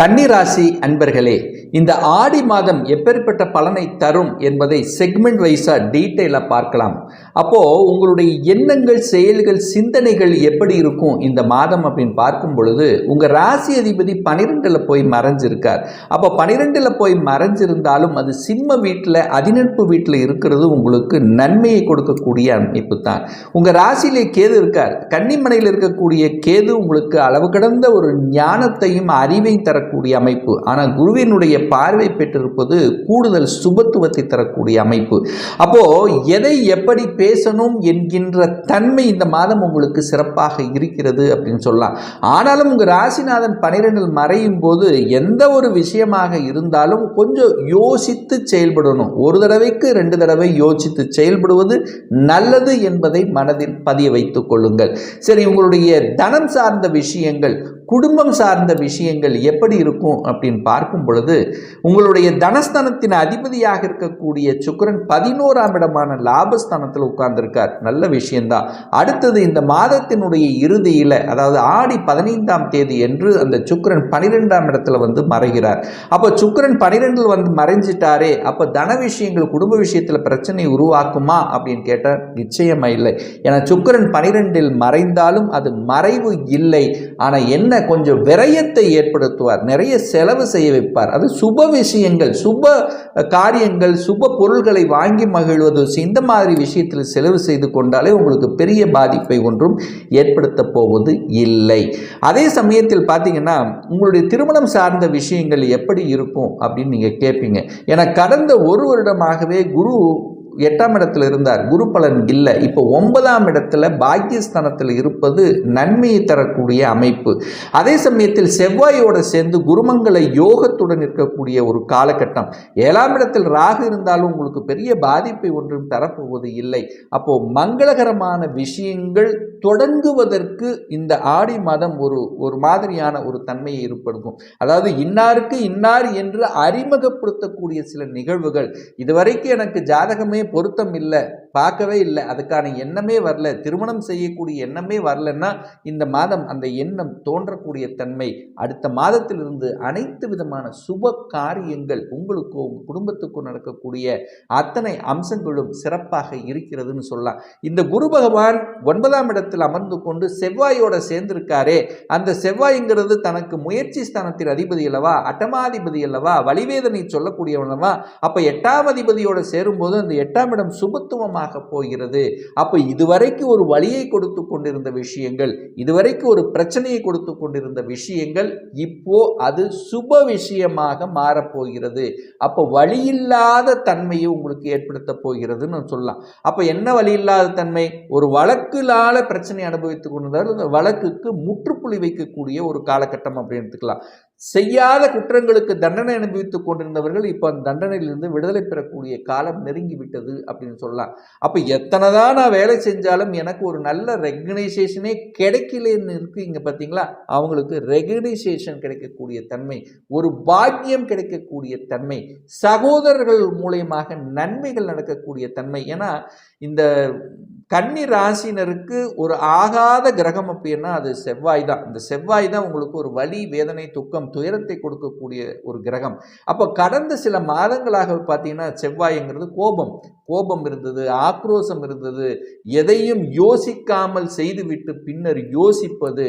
கன்னிராசி அன்பர்களே இந்த ஆடி மாதம் எப்பேற்பட்ட பலனை தரும் என்பதை செக்மெண்ட் வைஸா டீட்டெயிலாக பார்க்கலாம். அப்போ உங்களுடைய எண்ணங்கள் செயல்கள் சிந்தனைகள் எப்படி இருக்கும் இந்த மாதம் அப்படின்னு பார்க்கும் பொழுது உங்க ராசி அதிபதி பனிரெண்டுல போய் மறைஞ்சிருக்கார். அப்போ பனிரெண்டுல போய் மறைஞ்சிருந்தாலும் அது சிம்ம வீட்டில் அதிநட்பு வீட்டில் இருக்கிறது உங்களுக்கு நன்மையை கொடுக்கக்கூடிய அமைப்பு தான் உங்க ராசியிலே கேது இருக்கார். கன்னிமனையில் இருக்கக்கூடிய கேது உங்களுக்கு அளவு கடந்த ஒரு ஞானத்தையும் அறிவையும் தரக்கூடிய அமைப்பு. ஆனால் குருவினுடைய பார்வை பெற்றிருப்பது கூடுதல் சுபத்துவத்தை தரக்கூடிய அமைப்பு. அப்போ எதை எப்படி பேசணும் என்கின்ற தன்மை இந்த மாதம் உங்களுக்கு சிறப்பாக இருக்கிறது அப்படின்னு சொல்லலாம். ஆனாலும் உங்கள் ராசிநாதன் பனிரெண்டில் மறையும் போது எந்த ஒரு விஷயமாக இருந்தாலும் கொஞ்சம் யோசித்து செயல்படணும். ஒரு தடவைக்கு ரெண்டு தடவை யோசித்து செயல்படுவது நல்லது என்பதை மனதில் பதிய வைத்துக் கொள்ளுங்கள். சரி உங்களுடைய தனம் சார்ந்த விஷயங்கள் குடும்பம் சார்ந்த விஷயங்கள் எப்படி இருக்கும் அப்படின்னு பார்க்கும் பொழுது உங்களுடைய தனஸ்தானத்தின் அதிபதியாக இருக்கக்கூடிய சுக்கிரன் பதினோராம் இடமான லாபஸ்தானத்தில் உட்கார்ந்துருக்கார். நல்ல விஷயம்தான். அடுத்தது இந்த மாதத்தினுடைய இறுதியில் அதாவது ஆடி பதினைந்தாம் தேதி என்று அந்த சுக்கிரன் பனிரெண்டாம் இடத்துல வந்து மறைகிறார். அப்போ சுக்கிரன் பனிரெண்டில் வந்து மறைஞ்சிட்டாரே அப்போ தன விஷயங்கள் குடும்ப விஷயத்தில் பிரச்சனை உருவாக்குமா அப்படின்னு கேட்டால் நிச்சயமாக இல்லை. ஏன்னா சுக்கிரன் பனிரெண்டில் மறைந்தாலும் அது மறைவு இல்லை. ஆனால் என்ன கொஞ்சம் விரயத்தை ஏற்படுத்துவார். நிறைய செலவு செய்ய வைப்பார். அது சுப விஷயங்கள் சுப காரியங்கள் சுப பொருள்களை வாங்கி மகிழ்வது இந்த மாதிரி விஷயத்தில் செலவு செய்து கொண்டாலே உங்களுக்கு பெரிய பாதிப்பை ஒன்றும் ஏற்படுத்த போவது இல்லை. அதே சமயத்தில் பார்த்தீங்கன்னா உங்களுடைய திருமணம் சார்ந்த விஷயங்கள் எப்படி இருக்கும் அப்படின்னு நீங்கள் கேட்பீங்க ஏன்னா கடந்த ஒரு வருடமாகவே குரு எட்டாம் இடத்துல இருந்தார். குரு பலன் இல்லை. இப்போ ஒன்பதாம் இடத்துல பாக்கியஸ்தானத்தில் இருப்பது நன்மையை தரக்கூடிய அமைப்பு. அதே சமயத்தில் செவ்வாயோட சேர்ந்து குருமங்கள யோகத்துடன் இருக்கக்கூடிய ஒரு காலகட்டம். ஏழாம் இடத்தில் ராகு இருந்தாலும் உங்களுக்கு பெரிய பாதிப்பை ஒன்றும் தரப்போவது இல்லை. அப்போ மங்களகரமான விஷயங்கள் தொடங்குவதற்கு இந்த ஆடி மாதம் ஒரு ஒரு மாதிரியான ஒரு தன்மையை ஏற்படுத்தும். அதாவது இன்னாருக்கு இன்னார் என்று அறிமுகப்படுத்தக்கூடிய சில நிகழ்வுகள். இதுவரைக்கும் எனக்கு ஜாதகமே பொருத்தம் இல்லை. பார்க்கவே இல்லை. அதுக்கான எண்ணமே வரல. திருமணம் செய்யக்கூடிய எண்ணமே வரலன்னா இந்த மாதம் அந்த எண்ணம் தோன்றக்கூடிய தன்மை அடுத்த மாதத்திலிருந்து அனைத்து விதமான சுப காரியங்கள் உங்களுக்கோ உங்கள் குடும்பத்துக்கோ நடக்கக்கூடிய அத்தனை அம்சங்களும் சிறப்பாக இருக்கிறதுன்னு சொல்லலாம். இந்த குரு பகவான் ஒன்பதாம் இடத்தில் அமர்ந்து கொண்டு செவ்வாயோட சேர்ந்திருக்காரே அந்த செவ்வாய்ங்கிறது தனக்கு முயற்சி ஸ்தானத்தின் அதிபதி அல்லவா அட்டமாதிபதி அல்லவா வலிவேதனை சொல்லக்கூடியவனவா அப்போ எட்டாம் அதிபதியோட சேரும்போது அந்த எட்டாம் இடம் சுபத்துவமாக போகிறது. அப்போ இதுவரைக்கும் ஒரு வழியை கொடுத்து கொண்டிருந்த விஷயங்கள் இதுவரைக்கும் ஒரு பிரச்சனையை கொடுத்து கொண்டிருந்த விஷயங்கள் இப்போ அது சுப விஷயமாக மாறப்போகிறது அப்போ வழியில்லாத தன்மையை உங்களுக்கு ஏற்படுத்த போகிறதுன்னு சொல்லலாம். அப்போ என்ன வழியில்லாத தன்மை? ஒரு வழக்குலால பிரச்சனை அனுபவித்துக் கொண்டிருந்தால் அந்த வழக்குக்கு முற்றுப்புள்ளி வைக்கக்கூடிய ஒரு காலகட்டம் அப்படின்னு எடுத்துக்கலாம். செய்யாத குற்றங்களுக்கு தண்டனை அனுபவித்துக் கொண்டிருந்தவர்கள் இப்போ அந்த தண்டனையிலிருந்து விடுதலை பெறக்கூடிய காலம் நெருங்கி விட்டது அப்படின்னு சொல்லலாம். அப்போ எத்தனை தான் நான் வேலை செஞ்சாலும் எனக்கு ஒரு நல்ல ரெகனைசேஷனே கிடைக்கலன்னு இருக்கு இங்கே பார்த்தீங்களா அவங்களுக்கு ரெகனைசேஷன் கிடைக்கக்கூடிய தன்மை ஒரு பாக்கியம் கிடைக்கக்கூடிய தன்மை சகோதரர்கள் மூலியமாக நன்மைகள் நடக்கக்கூடிய தன்மை. ஏன்னா இந்த கன்னி ராசினருக்கு ஒரு ஆகாத கிரகம் அப்படின்னா அது செவ்வாய் தான். இந்த செவ்வாய் தான் உங்களுக்கு ஒரு வலி வேதனை துக்கம் துயரத்தை கொடுக்கக்கூடிய ஒரு கிரகம். அப்போ கடந்த சில மாதங்களாக பார்த்தீங்கன்னா செவ்வாய்ங்கிறது கோபம். கோபம் இருந்தது ஆக்ரோஷம் இருந்தது. எதையும் யோசிக்காமல் செய்துவிட்டு பின்னர் யோசிப்பது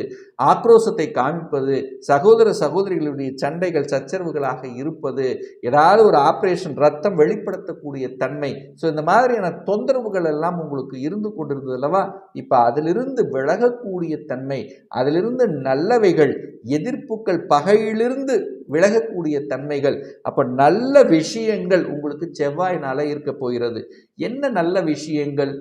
ஆக்ரோஷத்தை காமிப்பது சகோதர சகோதரிகளுடைய சண்டைகள் சச்சரவுகளாக இருப்பது ஏதாவது ஒரு ஆப்ரேஷன் ரத்தம் வெளிப்படுத்தக்கூடிய தன்மை. ஸோ இந்த மாதிரியான தொந்தரவுகள் எல்லாம் உங்களுக்கு இருந்து கொண்டிருந்தது அல்லவா? இப்போ அதிலிருந்து விலகக்கூடிய தன்மை அதிலிருந்து நல்லவைகள் எதிர்ப்புகள் பகையிலிருந்து விலகக்கூடிய தன்மைகள் அப்போ நல்ல விஷயங்கள் உங்களுக்கு செவ்வாயினால் இருக்க போகிறது. என்ன நல்ல விஷயங்கள்?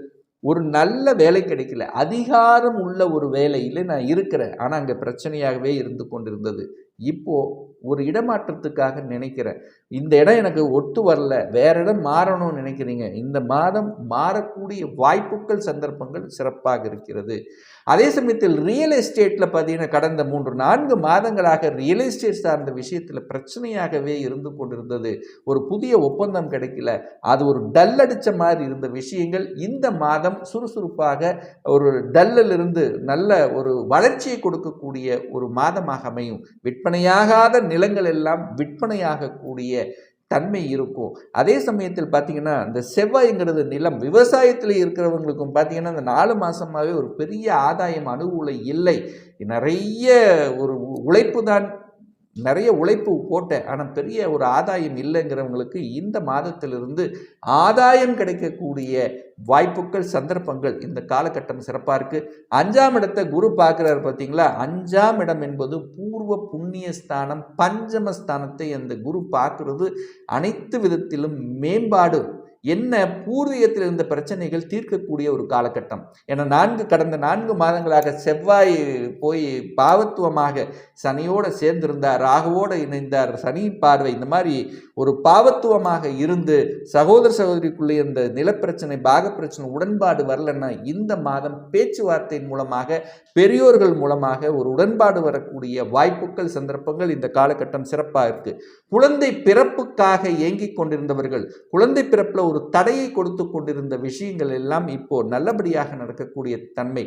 ஒரு நல்ல வேலை கிடைக்கல. அதிகாரம் உள்ள ஒரு வேலையில் நான் இருக்கிறேன். ஆனால் அங்கே பிரச்சனையாகவே இருந்து கொண்டிருந்தது. இப்போ ஒரு இடமாற்றத்துக்காக நினைக்கிறேன். இந்த இடம் எனக்கு ஒத்து வரல. வேற இடம் மாறணும்னு நினைக்கிறீங்க. இந்த மாதம் மாறக்கூடிய வாய்ப்புகள் சந்தர்ப்பங்கள் சிறப்பாக இருக்கிறது. அதே சமயத்தில் ரியல் எஸ்டேட்டில் பார்த்தீங்கன்னா கடந்த மூன்று நான்கு மாதங்களாக ரியல் எஸ்டேட் சார்ந்த விஷயத்தில் பிரச்சனையாகவே இருந்து கொண்டிருந்தது. ஒரு புதிய ஒப்பந்தம் கிடைக்கல. அது ஒரு டல் அடித்த மாதிரி இருந்த விஷயங்கள். இந்த மாதம் சுறுசுறுப்பாக ஒரு டல்லில் இருந்து நல்ல ஒரு வளர்ச்சியை கொடுக்கக்கூடிய ஒரு மாதமாக அமையும். விற்பனை விற்பனையாகாத நிலங்கள் எல்லாம் விற்பனையாகக்கூடிய தன்மை இருக்கும். அதே சமயத்தில் பார்த்தீங்கன்னா இந்த செவ்வாய்ங்கிறது நிலம் விவசாயத்தில் இருக்கிறவங்களுக்கும் பார்த்தீங்கன்னா இந்த நாலு மாதமாகவே ஒரு பெரிய ஆதாயம் அனுகூல இல்லை. நிறைய ஒரு உழைப்பு தான் நிறைய உழைப்பு போட்டேன். ஆனால் பெரிய ஒரு ஆதாயம் இல்லைங்கிறவங்களுக்கு இந்த மாதத்திலிருந்து ஆதாயம் கிடைக்கக்கூடிய வாய்ப்புகள் சந்தர்ப்பங்கள் இந்த காலகட்டம் சிறப்பாக இருக்குது அஞ்சாம் இடத்தை குரு பார்க்குறாரு பார்த்தீங்களா அஞ்சாம் இடம் என்பது பூர்வ புண்ணிய ஸ்தானம் பஞ்சம ஸ்தானத்தை அந்த குரு பார்க்குறது அனைத்து விதத்திலும் மேம்பாடு என்ன பூர்வீகத்தில் இருந்த பிரச்சனைகள் தீர்க்கக்கூடிய ஒரு காலகட்டம். ஏன்னா நான்கு கடந்த நான்கு மாதங்களாக செவ்வாய் போய் பாவத்துவமாக சனியோடு சேர்ந்திருந்தார் ராகுவோடு இணைந்தார் சனியின் பார்வை இந்த மாதிரி ஒரு பாவத்துவமாக இருந்து சகோதர சகோதரிக்குள்ளே இந்த நிலப்பிரச்சனை பாகப்பிரச்சனை உடன்பாடு வரலன்னா இந்த மாதம் பேச்சுவார்த்தையின் மூலமாக பெரியோர்கள் மூலமாக ஒரு உடன்பாடு வரக்கூடிய வாய்ப்புகள் சந்தர்ப்பங்கள் இந்த காலகட்டம் சிறப்பாக இருக்கு. குழந்தை பிறப்புக்காக ஏங்கிக் கொண்டிருந்தவர்கள் குழந்தை பிறப்பில் ஒரு தடையை கொடுத்து கொண்டிருந்த விஷயங்கள் எல்லாம் இப்போ நல்லபடியாக நடக்கக்கூடிய தன்மை.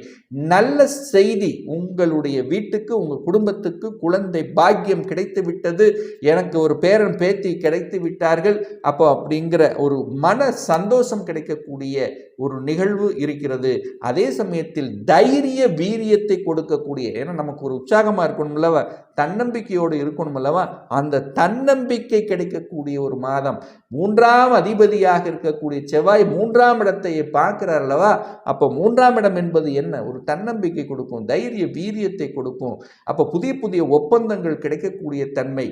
நல்ல செய்தி உங்களுடைய வீட்டுக்கு உங்கள் குடும்பத்துக்கு குழந்தை பாக்கியம் கிடைத்து விட்டது எனக்கு ஒரு பேரன் பேத்தி கிடைத்து விட்டார்கள் அப்போ அப்படிங்கிற ஒரு மன சந்தோஷம் கிடைக்கக்கூடிய ஒரு நிகழ்வு இருக்கிறது. அதே சமயத்தில் தைரிய வீரியத்தை கொடுக்கக்கூடிய ஏன்னா நமக்கு ஒரு உற்சாகமாக இருக்கணும்ல தன்னம்பிக்கையோடு இருக்கணும் அல்லவா? அந்த தன்னம்பிக்கை கிடைக்கக்கூடிய ஒரு மாதம். மூன்றாம் அதிபதியாக இருக்கக்கூடிய செவ்வாய் மூன்றாம் இடத்தை பார்க்கிறார் அல்லவா? அப்போ மூன்றாம் இடம் என்பது என்ன? ஒரு தன்னம்பிக்கை கொடுக்கும் தைரிய வீரியத்தை கொடுக்கும். அப்போ புதிய புதிய ஒப்பந்தங்கள் கிடைக்கக்கூடிய தன்மை.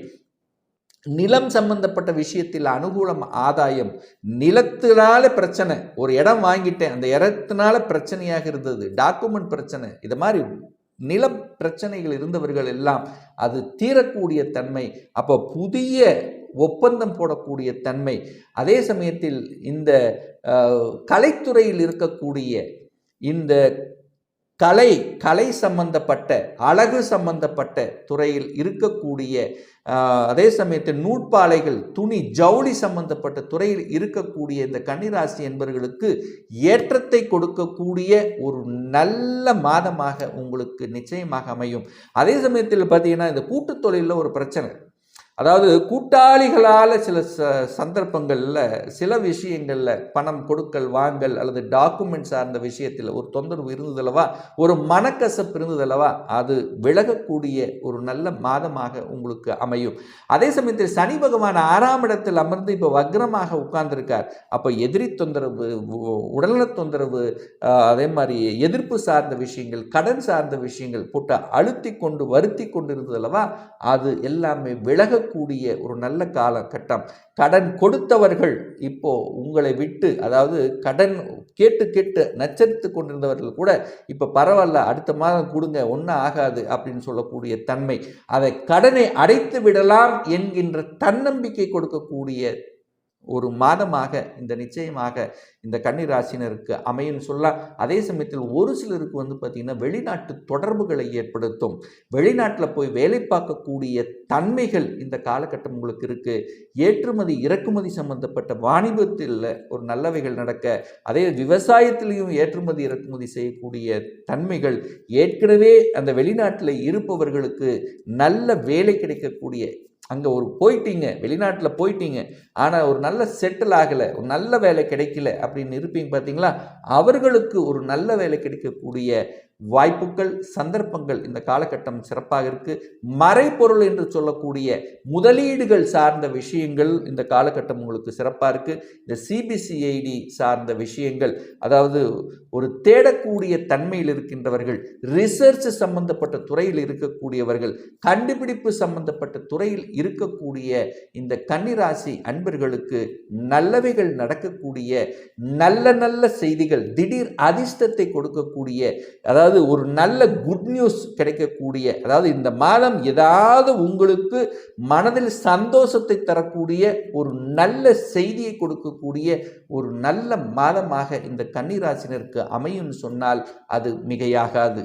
நிலம் சம்பந்தப்பட்ட விஷயத்தில் அனுகூலம் ஆதாயம். நிலத்தினால பிரச்சனை. ஒரு இடம் வாங்கிட்டேன் அந்த இடத்தினால பிரச்சனையாக இருந்தது. டாக்குமெண்ட் பிரச்சனை. இது மாதிரி நில பிரச்சனைகள் இருந்தவர்கள் எல்லாம் அது தீரக்கூடிய தன்மை அப்போ புதிய ஒப்பந்தம் போடக்கூடிய தன்மை அதே சமயத்தில் இந்த கலைத்துறையில் இருக்கக்கூடிய இந்த கலை கலை சம்பந்தப்பட்ட அழகு சம்பந்தப்பட்ட துறையில் இருக்கக்கூடிய அதே சமயத்தில் நூற்பாலைகள் துணி ஜவுளி சம்பந்தப்பட்ட துறையில் இருக்கக்கூடிய இந்த கன்னிராசி என்பவர்களுக்கு ஏற்றத்தை கொடுக்கக்கூடிய ஒரு நல்ல மாதமாக உங்களுக்கு நிச்சயமாக அமையும். அதே சமயத்தில் பார்த்தீங்கன்னா இந்த கூட்டுத் தொழிலில் ஒரு பிரச்சனை. அதாவது கூட்டாளிகளால் சில ச சந்தர்ப்பங்களில் சில விஷயங்களில் பணம் கொடுக்கல் வாங்கல் அல்லது டாக்குமெண்ட் சார்ந்த விஷயத்தில் ஒரு தொந்தரவு இருந்ததல்லவா? ஒரு மனக்கசப்பு இருந்ததல்லவா? அது விலகக்கூடிய ஒரு நல்ல மாதமாக உங்களுக்கு அமையும். அதே சமயத்தில் சனி பகவான் ஆறாம் இடத்தில் அமர்ந்து இப்போ வக்ரமாக உட்கார்ந்துருக்கார். அப்போ எதிரி தொந்தரவு உடல்நல தொந்தரவு அதே மாதிரி எதிர்ப்பு சார்ந்த விஷயங்கள் கடன் சார்ந்த விஷயங்கள் போட்டு அழுத்தி கொண்டு வருத்தி கொண்டு இருந்ததல்லவா? அது எல்லாமே விலக கூடிய ஒரு நல்ல காலகட்டம் கடன் கொடுத்தவர்கள் இப்போ உங்களை விட்டு அதாவது கடன் கேட்டு கேட்டு நச்சரித்து கொண்டிருந்தவர்கள் கூட இப்போ பரவாயில்ல அடுத்த மாதம் கொடுங்க ஒன்றும் ஆகாது அப்படின்னு சொல்லக்கூடிய தன்மை. அதை கடனை அடைத்து விடலாம் என்கின்ற தன்னம்பிக்கை கொடுக்கக்கூடிய ஒரு மாதமாக இந்த நிச்சயமாக இந்த கன்னிராசினருக்கு அமையும் சொல்லலாம் அதே சமயத்தில் ஒரு சிலருக்கு வந்து பார்த்திங்கன்னா வெளிநாட்டு தொடர்புகளை ஏற்படுத்தும். வெளிநாட்டில் போய் வேலை பார்க்கக்கூடிய தன்மைகள் இந்த காலகட்டம் உங்களுக்கு இருக்குது ஏற்றுமதி இறக்குமதி சம்பந்தப்பட்ட வாணிபத்தில் ஒரு நல்லவைகள் நடக்க அதே விவசாயத்திலையும் ஏற்றுமதி இறக்குமதி செய்யக்கூடிய தன்மைகள். ஏற்கனவே அந்த வெளிநாட்டில் இருப்பவர்களுக்கு நல்ல வேலை கிடைக்கக்கூடிய அங்கே ஒரு போயிட்டீங்க வெளிநாட்டில் போயிட்டீங்க ஆனால் ஒரு நல்ல செட்டில் ஆகலை ஒரு நல்ல வேலை கிடைக்கல அப்படின்னு இருப்பீங்க பார்த்தீங்களா அவர்களுக்கு ஒரு நல்ல வேலை கிடைக்கக்கூடிய வாய்ப்புகள் சந்தர்ப்பங்கள் இந்த காலகட்டம் சிறப்பாக இருக்கு. மறைப்பொருள் என்று சொல்லக்கூடிய முதலீடுகள் சார்ந்த விஷயங்கள் இந்த காலகட்டம் உங்களுக்கு சிறப்பாக இருக்கு. இந்த சிபிசிஐடி சார்ந்த விஷயங்கள் அதாவது ஒரு தேடக்கூடிய தன்மையில் இருக்கின்றவர்கள் ரிசர்ச் சம்பந்தப்பட்ட துறையில் இருக்கக்கூடியவர்கள் கண்டுபிடிப்பு சம்பந்தப்பட்ட துறையில் இருக்கக்கூடிய இந்த கன்னிராசி அன்பர்களுக்கு நல்லவைகள் நடக்கக்கூடிய நல்ல நல்ல செய்திகள் திடீர் அதிர்ஷ்டத்தை கொடுக்கக்கூடிய அதாவது அதாவது ஒரு நல்ல குட் நியூஸ் கிடைக்கக்கூடிய அதாவது இந்த மாதம் ஏதாவது உங்களுக்கு மனதில் சந்தோஷத்தை தரக்கூடிய ஒரு நல்ல செய்தியை கொடுக்கக்கூடிய ஒரு நல்ல மாதமாக இந்த கன்னிராசினருக்கு அமையும் சொன்னால் அது மிகையாகாது.